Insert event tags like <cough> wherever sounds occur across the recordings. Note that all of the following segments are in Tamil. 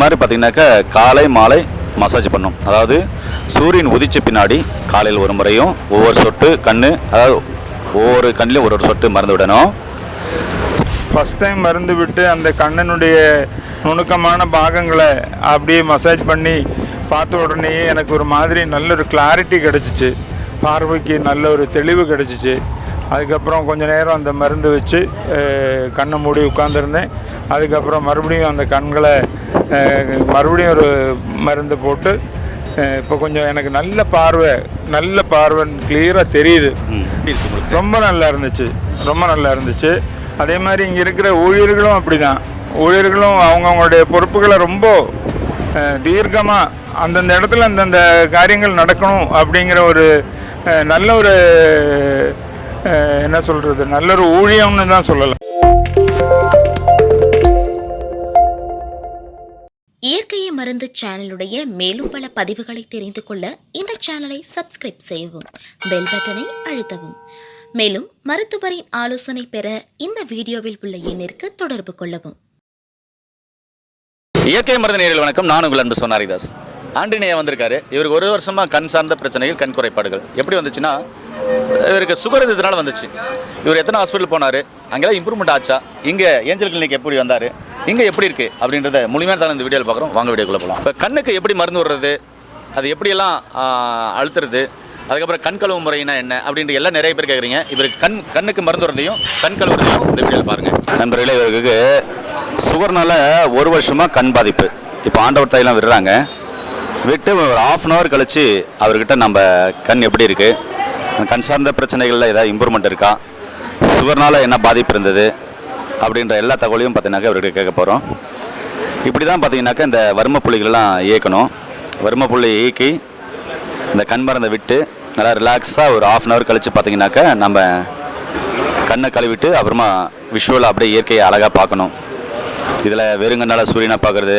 மாதிரி பார்த்தீங்கன்னாக்கா காலை மாலை மசாஜ் பண்ணும். அதாவது சூரியன் உதிச்ச பின்னாடி காலையில் ஒரு முறையும் ஒவ்வொரு சொட்டு கண் அதாவது ஒவ்வொரு கண்ணிலையும் ஒரு ஒரு சொட்டு மருந்து விடணும். ஃபஸ்ட் டைம் மருந்து விட்டு அந்த கண்ணனுடைய நுணுக்கமான பாகங்களை அப்படியே மசாஜ் பண்ணி பார்த்த உடனேயே எனக்கு ஒரு மாதிரி நல்ல ஒரு கிளாரிட்டி கிடச்சிச்சு. பார்வைக்கு நல்ல ஒரு தெளிவு கிடச்சிச்சு. அதுக்கப்புறம் கொஞ்ச நேரம் அந்த மருந்து வச்சு கண்ணை மூடி உட்காந்துருந்தேன் அதுக்கப்புறம் மறுபடியும் அந்த கண்களை மறுபடியும் ஒரு மருந்து போட்டு இப்போ கொஞ்சம் எனக்கு நல்ல பார்வை நல்ல பார்வை கிளியராக தெரியுது. ரொம்ப நல்லா இருந்துச்சு ரொம்ப நல்லா இருந்துச்சு. அதே மாதிரி இங்கே இருக்கிற ஊழியர்களும் அப்படி தான் ஊழியர்களும் அவங்கவுங்களுடைய பொறுப்புகளை ரொம்ப தீர்க்கமாக அந்தந்த இடத்துல அந்தந்த காரியங்கள் நடக்கணும் அப்படிங்கிற ஒரு நல்ல ஒரு என்ன சொல்கிறது நல்ல ஒரு ஊழியம்னு தான் சொல்லலாம். மருந்து சேனலுடைய மேலும் பல பதிவுகளை தெரிந்து கொள்ள இந்த சேனலை சப்ஸ்கிரைப் செய்யவும் பெல் பட்டனை அழுத்தவும். மேலும் மருத்துவரின் ஆலோசனை பெற இந்த வீடியோவில் உள்ள எண்ணிற்கு தொடர்பு கொள்ளவும். இயற்கை மருந்து நேரில் வணக்கம். நான் உங்கள் அன்பு சொன்னாரிதாஸ் ஆண்டினேயா வந்திருக்காரு. இவருக்கு ஒரு வருஷமாக கண் சார்ந்த பிரச்சனைகள் கண் குறைபாடுகள். எப்படி வந்துச்சுன்னா இவருக்கு சுகர் இதனால வந்துச்சு. இவர் எத்தனை ஹாஸ்பிட்டல் போனார்? அங்கெல்லாம் இம்ப்ரூவ்மெண்ட் ஆச்சா? இங்கே ஏஞ்சல் கிளினிக் எப்படி வந்தார்? இங்கே எப்படி இருக்குது அப்படின்றத முழுமையான தான் இந்த வீடியோவில் பார்க்குறோம். வாங்க வீடியோக்குள்ளே போகலாம் இப்போ கண்ணுக்கு எப்படி மருந்து விடுறது? அது எப்படியெல்லாம் அழுத்துறது? அதுக்கப்புறம் கண் கழுவு முறைனா என்ன? அப்படின்ற எல்லாம் நிறைய பேர் கேட்குறீங்க இவருக்கு கண் கண்ணுக்கு மருந்துறதையும் கண் கழுவுறதையும் இந்த வீடியோவில் பாருங்கள் நண்பர்களே இவருக்கு சுகர்னால ஒரு வருஷமாக கண் பாதிப்பு. இப்போ ஆண்டவர் தாயெல்லாம் விடுறாங்க. விட்டு ஒரு ஆஃப் அன் ஹவர் கழித்து அவர்கிட்ட நம்ம கண் எப்படி இருக்குது கண் சார்ந்த பிரச்சனைகளில் ஏதாவது இம்ப்ரூவ்மெண்ட் இருக்கா? சுகர்னால் என்ன பாதிப்பு இருந்தது? அப்படின்ற எல்லா தகவலையும் பார்த்தீங்கன்னாக்கா அவர்கிட்ட கேட்க போகிறோம் இப்படி தான் பார்த்தீங்கன்னாக்கா இந்த வர்ம புள்ளிகள்லாம் இயக்கணும். வர்ம புள்ளி இயக்கி இந்த கண் மருந்தை விட்டு நல்லா ரிலாக்ஸாக ஒரு ஆஃப் அன் ஹவர் கழித்து பார்த்தீங்கன்னாக்கா நம்ம கண்ணை கழுவிட்டு அப்புறமா விஷுவலாக அப்படியே இயற்கையை அழகாக பார்க்கணும். இதில் வெறுங்கண்ணால் சூரியனை பார்க்குறது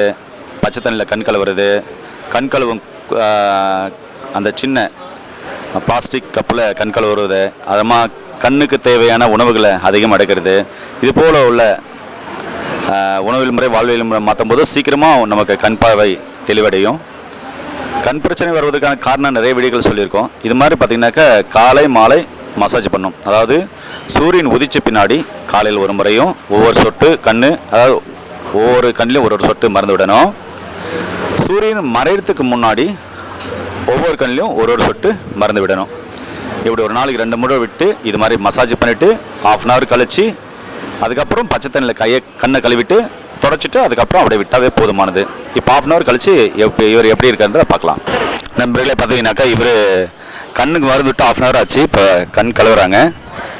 பச்சை தண்ணியில் கண் கழுவுறது கண் கழுவும் அந்த சின்ன பிளாஸ்டிக் கப்பில் கண் கழுவுறது அதமாக கண்ணுக்கு தேவையான உணவுகளை அதிகம் எடுக்கிறது. இது போல் உள்ள உணவில் முறை வாழ்வியல் முறை மாற்றும் போது சீக்கிரமாக நமக்கு கண் பார்வை தெளிவடையும். கண் பிரச்சனை வருவதற்கான காரணம் நிறைய வீடியோக்கள் சொல்லியிருக்கோம். இது மாதிரி பார்த்தீங்கன்னாக்கா காலை மாலை மசாஜ் பண்ணும். அதாவது சூரியன் உதிச்ச பின்னாடி காலையில் ஒரு முறையும் ஒவ்வொரு சொட்டு கண் அதாவது ஒவ்வொரு கண்ணிலையும் ஒரு ஒரு சொட்டு மறந்து விடணும். சூரியன் மறையிறதுக்கு முன்னாடி ஒவ்வொரு கண்ணிலையும் ஒரு ஒரு சொட்டு மறந்து விடணும். இப்படி ஒரு நாளைக்கு ரெண்டு முறை விட்டு இது மாதிரி மசாஜ் பண்ணிவிட்டு ஆஃப் அன் ஹவர் கழிச்சு அதுக்கப்புறம் பச்சை தண்ணியில் கையை கண்ணை கழுவிட்டு தொடச்சிட்டு அதுக்கப்புறம் அப்படியே விட்டாவே போதுமானது. இப்போ ஆஃப் அன் ஹவர் கழிச்சு எப்படி இவர் எப்படி இருக்கான்றதை பார்க்கலாம். நண்பர்களே பார்த்தீங்கன்னாக்கா இவர் கண்ணுக்கு மருந்து விட்டு ஆஃப் அன் ஹவர் ஆச்சு. இப்போ கண் கழுவுறாங்க.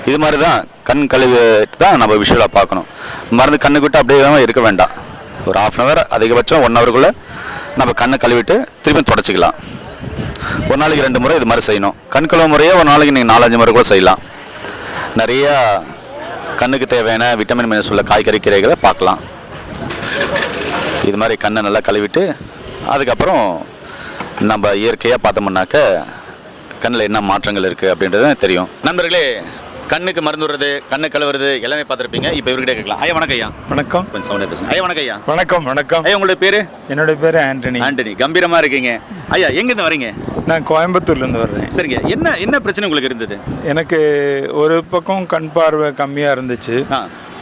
இது மாதிரி தான் கண் கழுவிட்டு தான் நம்ம விஷுவலாக பார்க்கணும். மருந்து கண்ணுக்கு விட்டு அப்படியே இருக்க வேண்டாம். ஒரு ஆஃப் அன் ஹவர் அதிகபட்சம் ஒன் ஹவருக்குள்ளே நம்ம கண்ணை கழுவிட்டு திரும்பி தொடச்சிக்கலாம். ஒரு நாளைக்கு ரெண்டு முறை இது மாதிரி செய்யணும். கண் கழுவு முறையே ஒரு நாளைக்கு நீங்கள் நாலஞ்சு முறை கூட செய்யலாம். நிறையா கண்ணுக்கு தேவையான விட்டமின் மினஸ் உள்ள காய்கறி கீரைகளை பார்க்கலாம். இது மாதிரி கண்ணை நல்லா கழுவிட்டு அதுக்கப்புறம் நம்ம இயற்கையாக பார்த்தோம்னாக்க கண்ணில் என்ன மாற்றங்கள் இருக்குது அப்படின்றது தெரியும். நண்பர்களே கண்ணுக்கு மருந்து விடுறது கண்ணு கழுவுறது எல்லாமே பார்த்துருப்பீங்க. இப்போ இவர்கிட்ட கேட்கலாம். ஐயா வணக்கம் ஐயா. வணக்கம். கொஞ்சம் சவுண்டாக பேசுங்க. ஐயா வணக்கம் ஐயா. வணக்கம் வணக்கம். ஐயா உங்களுடைய பேர்? என்னுடைய பேர் ஆண்டனி. ஆண்டனி. கம்பீரமாக இருக்கீங்க. ஐயா எங்கேருந்து வரீங்க? நான் கோயம்புத்தூர்லேருந்து வர்றேன். சரிங்க. என்ன என்ன பிரச்சனை உங்களுக்கு இருந்தது? எனக்கு ஒரு பக்கம் கண் பார்வை கம்மியாக இருந்துச்சு.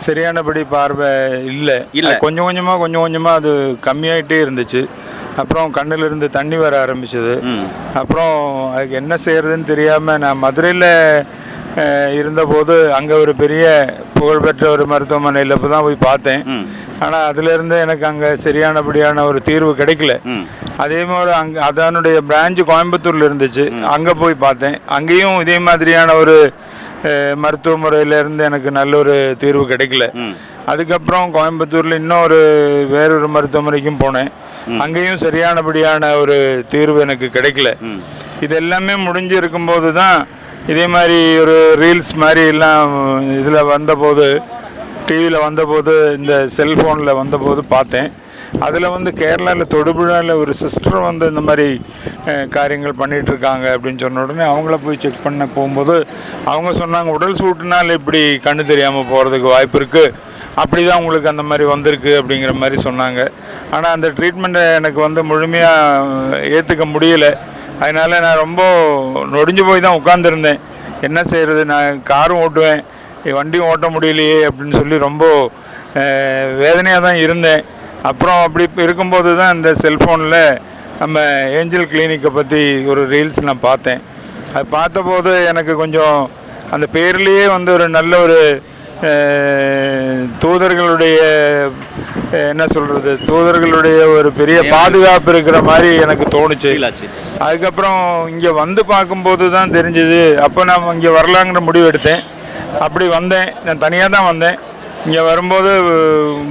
சரியானபடி பார்வை இல்லை. இல்ல. கொஞ்சம் கொஞ்சமாக கொஞ்சம் கொஞ்சமாக அது கம்மியாயிட்டே இருந்துச்சு. அப்புறம் கண்ணுல இருந்து தண்ணி வர ஆரம்பிச்சது. அப்புறம் அதுக்கு என்ன செய்யறதுன்னு தெரியாமல் நான் மதுரையில் இருந்தபோது அங்கே ஒரு பெரிய புகழ்பெற்ற ஒரு மருத்துவமனையில் இப்போ தான் போய் பார்த்தேன். ஆனால் அதுலேருந்து எனக்கு அங்கே சரியானபடியான ஒரு தீர்வு கிடைக்கல. அதே மாதிரி அங்கே அதனுடைய பிரான்ச்சு கோயம்புத்தூரில் இருந்துச்சு. அங்கே போய் பார்த்தேன். அங்கேயும் இதே மாதிரியான ஒரு மருத்துவ முறையில இருந்து எனக்கு நல்ல ஒரு தீர்வு கிடைக்கல. அதுக்கப்புறம் கோயம்புத்தூரில் இன்னொரு வேறொரு மருத்துவமனைக்கும் போனேன். அங்கேயும் சரியானபடியான ஒரு தீர்வு எனக்கு கிடைக்கல. இது எல்லாமே முடிஞ்சு இருக்கும்போது தான் இதே மாதிரி ஒரு ரீல்ஸ் மாதிரி எல்லாம் இதில் வந்தபோது டிவியில் வந்தபோது இந்த செல்ஃபோனில் வந்தபோது பார்த்தேன். அதில் வந்து கேரளாவில் தொடுபுழாவில் ஒரு சிஸ்டர் வந்து இந்த மாதிரி காரியங்கள் பண்ணிகிட்ருக்காங்க இருக்காங்க அப்படின்னு சொன்ன உடனே அவங்கள போய் செக் பண்ண போகும்போது அவங்க சொன்னாங்க உடல் சூட்டுனால் இப்படி கண்ணு தெரியாமல் போகிறதுக்கு வாய்ப்பு இருக்குது அப்படி தான் உங்களுக்கு அந்த மாதிரி வந்திருக்கு அப்படிங்கிற மாதிரி சொன்னாங்க. ஆனால் அந்த ட்ரீட்மெண்ட்டை எனக்கு வந்து முழுமையாக ஏற்றுக்க முடியல. அதனால் நான் ரொம்ப நொடிஞ்சு போய் தான் உட்காந்துருந்தேன் என்ன செய்கிறது நான் காரும் ஓட்டுவேன். வண்டியும் ஓட்ட முடியலையே அப்படின்னு சொல்லி ரொம்ப வேதனையாக தான் இருந்தேன். அப்புறம் அப்படி இருக்கும்போது தான் இந்த செல்ஃபோனில் நம்ம ஏஞ்சல் கிளினிக்கை பற்றி ஒரு ரீல்ஸ் நான் பார்த்தேன். அது பார்த்தபோது எனக்கு கொஞ்சம் அந்த பேர்லேயே வந்து ஒரு நல்ல ஒரு தூதர்களுடைய என்ன சொல்கிறது தூதர்களுடைய ஒரு பெரிய பாதுகாப்பு இருக்கிற மாதிரி எனக்கு தோணுச்சு. அதுக்கப்புறம் இங்கே வந்து பார்க்கும்போது தான் தெரிஞ்சது அப்போ நான் இங்கே வரலாங்கிற முடிவு எடுத்தேன். அப்படி வந்தேன் நான் தனியாக தான் வந்தேன். இங்கே வரும்போது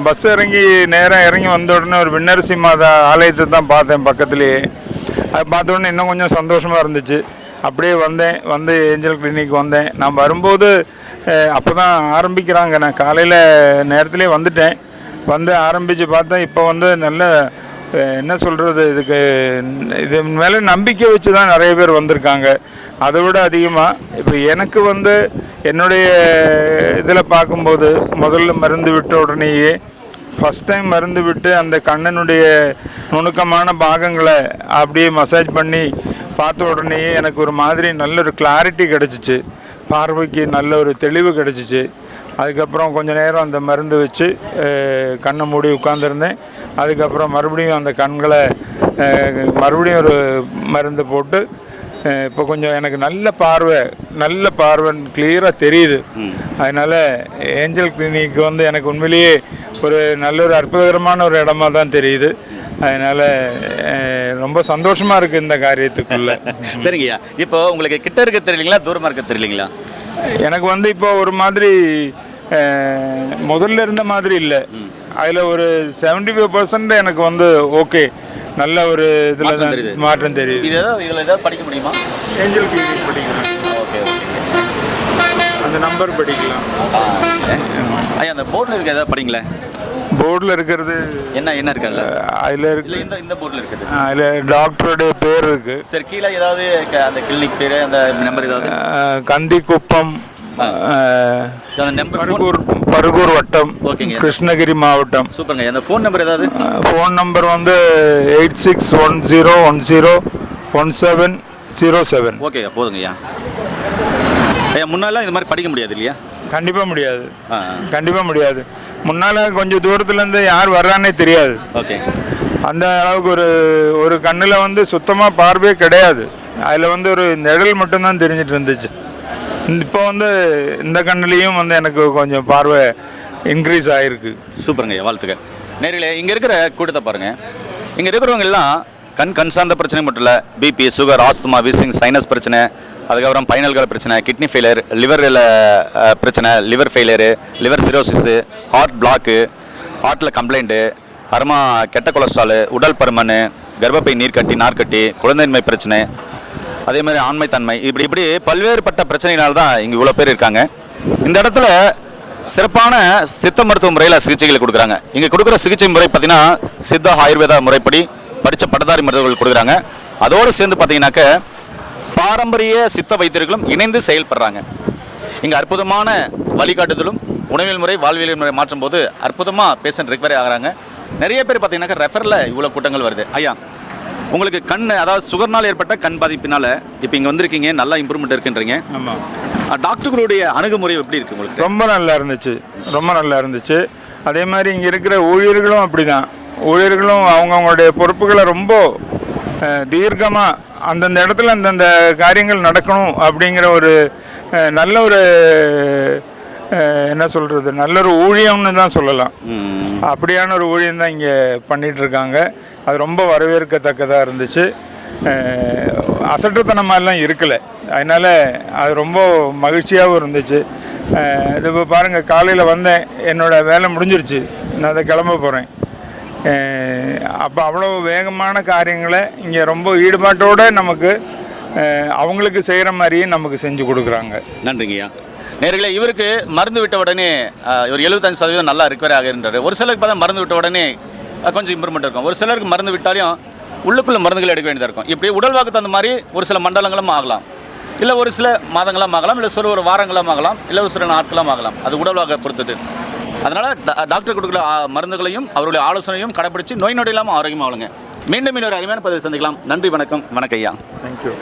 பஸ் இறங்கி நேராக இறங்கி வந்த உடனே ஒரு விண்ணரசி மாதா ஆலயத்தை தான் பார்த்தேன் பக்கத்துலேயே அது பார்த்த உடனே இன்னும் கொஞ்சம் சந்தோஷமாக இருந்துச்சு. அப்படியே வந்தேன் வந்து ஏஞ்சல் கிளினிக் வந்தேன். நான் வரும்போது அப்போ தான் ஆரம்பிக்கிறாங்க. நான் காலையில் நேரத்துலேயே வந்துட்டேன். வந்து ஆரம்பித்து பார்த்தேன் இப்போ வந்து நல்ல என்ன சொல்கிறது இதுக்கு இது மேலே நம்பிக்கை வச்சு தான் நிறைய பேர் வந்திருக்காங்க. அதை விட அதிகமாக இப்போ எனக்கு வந்து என்னுடைய இதில் பார்க்கும்போது முதல்ல மருந்து விட்ட உடனேயே ஃபஸ்ட் டைம் மருந்து விட்டு அந்த கண்ணனுடைய நுணுக்கமான பாகங்களை அப்படியே மசாஜ் பண்ணி பார்த்த உடனேயே எனக்கு ஒரு மாதிரி நல்ல ஒரு கிளாரிட்டி கிடச்சிச்சு. பார்வைக்கு நல்ல ஒரு தெளிவு கிடச்சிச்சு. அதுக்கப்புறம் கொஞ்ச நேரம் அந்த மருந்து வச்சு கண்ணை மூடி உட்காந்துருந்தேன் அதுக்கப்புறம் மறுபடியும் அந்த கண்களை மறுபடியும் ஒரு மருந்து போட்டு இப்போ கொஞ்சம் எனக்கு நல்ல பார்வை நல்ல பார்வை கிளியராக தெரியுது. அதனால் ஏஞ்சல் கிளினிக் வந்து எனக்கு உண்மையிலேயே ஒரு நல்ல ஒரு அற்புதகரமான ஒரு இடமா தான் தெரியுது. அதனால் ரொம்ப சந்தோஷமாக இருக்குது இந்த காரியத்துக்குள்ளே. <laughs> சரிங்கய்யா. இப்போ உங்களுக்கு கிட்ட இருக்க தெரியலீங்களா தூரமாக இருக்க தெரியலீங்களா? எனக்கு வந்து இப்போ ஒரு மாதிரி முதல்ல இருந்த மாதிரி இல்லை. அதில் ஒரு செவன்டி ஃபைவ் எனக்கு வந்து ஓகே நல்ல ஒரு இதில் மாற்றம் தான் தெரியுது. மாற்றம் தெரியுது. இது ஏதாவது இதில் ஏதாவது படிக்க முடியுமா? ஏஞ்சல் கிளினிக் படிக்கிறேன் ஓகே ஓகே அந்த நம்பர் படிக்கலாம். ஐயா அந்த போர்டில் இருக்க ஏதாவது படிங்களேன் போர்டில் இருக்கிறது என்ன என்ன இருக்கு அதில்? அதில் இருக்கு இல்லை இந்த இந்த போர்டில் இருக்குது. அதில் டாக்டருடைய பேர் இருக்குது சரி கீழே ஏதாவது க- அந்த கிளினிக் பேர் அந்த நம்பர் ஏதாவது? கந்திக்குப்பம். பருகூர் பருகூர் வட்டம். கிருஷ்ணகிரி மாவட்டம். சூப்பருங்க. அந்த ஃபோன் நம்பர் ஏதாவது? ஃபோன் நம்பர் வந்து eight six one zero one zero one seven zero seven. Okay போதுங்க ஐயா. முன்னாலாம் இந்த மாதிரி படிக்க முடியாது இல்லையா? கண்டிப்பாக முடியாது. கண்டிப்பாக முடியாது. முன்னால் கொஞ்சம் தூரத்துலேருந்து யார் வர்றானே தெரியாது. ஓகே அந்த அளவுக்கு ஒரு ஒரு கண்ணில் வந்து சுத்தமாக பார்வையே கிடையாது. அதில் வந்து ஒரு நிழல் மட்டும்தான் தெரிஞ்சிட்டு இருந்துச்சு. இப்போ வந்து இந்த கண்ணுலேயும் வந்து எனக்கு கொஞ்சம் பார்வை இன்க்ரீஸ் ஆகிருக்கு சூப்பருங்க வாழ்த்துக்க நேரில் இங்கே இருக்கிற கூட்டத்தை பாருங்கள் இங்கே இருக்கிறவங்க எல்லாம் கண் கண் சார்ந்த பிரச்சனை மட்டும் இல்லை BP sugar asthma wheezing sinus பிரச்சனை அதுக்கப்புறம் பைனல்கள் பிரச்சனை கிட்னி ஃபெயிலியர் லிவரில் பிரச்சனை liver failure liver cirrhosis heart block ஹார்ட்டில் கம்ப்ளைண்ட்டு அப்புறமா கெட்ட கொலஸ்ட்ராலு உடல் பருமன் கர்ப்பப்பை நீர்க்கட்டி நார்க்கட்டி குழந்தையின்மை பிரச்சனை அதே மாதிரி ஆண்மைத்தன்மை. இப்படி இப்படி பல்வேறுபட்ட பிரச்சனைகளால் தான் இங்கே இவ்வளோ பேர் இருக்காங்க. இந்த இடத்துல சிறப்பான சித்த மருத்துவ முறையில் சிகிச்சைகளை கொடுக்குறாங்க. இங்கே கொடுக்குற சிகிச்சை முறை பார்த்தீங்கன்னா சித்த ஆயுர்வேதா முறைப்படி படித்த பட்டதாரி மருத்துவர்கள் கொடுக்குறாங்க. அதோடு சேர்ந்து பார்த்தீங்கன்னாக்க பாரம்பரிய சித்த வைத்தியர்களும் இணைந்து செயல்படுறாங்க. இங்கே அற்புதமான வழிகாட்டுதலும் உணவியல் முறை வாழ்வியல் முறை மாற்றும் போது அற்புதமாக பேஷண்ட் ரெக்வரி ஆகுறாங்க. நிறைய பேர் பார்த்தீங்கன்னாக்கா ரெஃபரில் இவ்வளோ கூட்டங்கள் வருது. ஐயா உங்களுக்கு கண் அதாவது சுகர்னால் ஏற்பட்ட கண் பாதிப்பினால இப்போ இங்கே வந்திருக்கீங்க நல்லா இம்ப்ரூவ்மெண்ட் இருக்குன்றீங்க. ஆமாம் டாக்டர்களுடைய அணுகுமுறை எப்படி இருக்கு உங்களுக்கு? ரொம்ப நல்லா இருந்துச்சு. ரொம்ப நல்லா இருந்துச்சு. அதே மாதிரி இங்கே இருக்கிற ஊழியர்களும் அப்படி தான் ஊழியர்களும் அவங்கவுங்களுடைய பொறுப்புகளை ரொம்ப தீர்க்கமாக அந்தந்த இடத்துல அந்தந்த காரியங்கள் நடக்கணும் அப்படிங்கிற ஒரு நல்ல ஒரு என்ன சொல்கிறது நல்ல ஒரு ஊழியம்னு தான் சொல்லலாம். அப்படியான ஒரு ஊழியம் தான் இங்கே பண்ணிட்டு இருக்காங்க அது ரொம்ப வரவேற்கத்தக்கதாக இருந்துச்சு. அஹ், அசட்டுத்தனமாலாம் இருக்கலை. அதனால் அது ரொம்ப மகிழ்ச்சியாகவும் இருந்துச்சு. இது இப்போ பாருங்கள் காலையில் வந்தேன். என்னோட வேலை முடிஞ்சிருச்சு. நான் அதை கிளம்ப போகிறேன் அப்போ அவ்வளோ வேகமான காரியங்களை இங்கே ரொம்ப ஈடுபாட்டோடு நமக்கு அவங்களுக்கு செய்கிற மாதிரியே நமக்கு செஞ்சு கொடுக்குறாங்க. நன்றிங்கய்யா. நேர்களே இவருக்கு மருந்து விட்ட உடனே இவர் எழுபத்தஞ்சு சதவீதம் நல்லா ரிக்கவரி ஆகின்றார் ஒரு சிலருக்கு பார்த்தா மருந்து விட்ட உடனே கொஞ்சம் இம்ப்ரூவ்மெண்ட் இருக்கும். ஒரு சிலருக்கு மருந்து விட்டாலையும் உள்ளுக்குள்ளே மருந்துகள் எடுக்க வேண்டியதாக இருக்கும். இப்படி உடல் வாக்கு தகுந்த மாதிரி ஒரு சில மண்டலங்களும் ஆகலாம். இல்லை ஒரு சில மாதங்களும் ஆகலாம் இல்லை சில ஒரு வாரங்களும் ஆகலாம் இல்லை ஒரு சில நாட்களும் ஆகலாம். அது உடல் வாக்கை பொறுத்தது. அதனால் டாக்டர் கொடுக்குற மருந்துகளையும் அவருடைய ஆலோசனையும் கடைப்பிடிச்சு நோய் நொடி இல்லாமல் ஆரோக்கியமாக வாழுங்க. மீண்டும் இன்னொரு அருமையான பதிவு சந்திக்கலாம். நன்றி வணக்கம். வணக்கம் ஐயா. தேங்க்யூ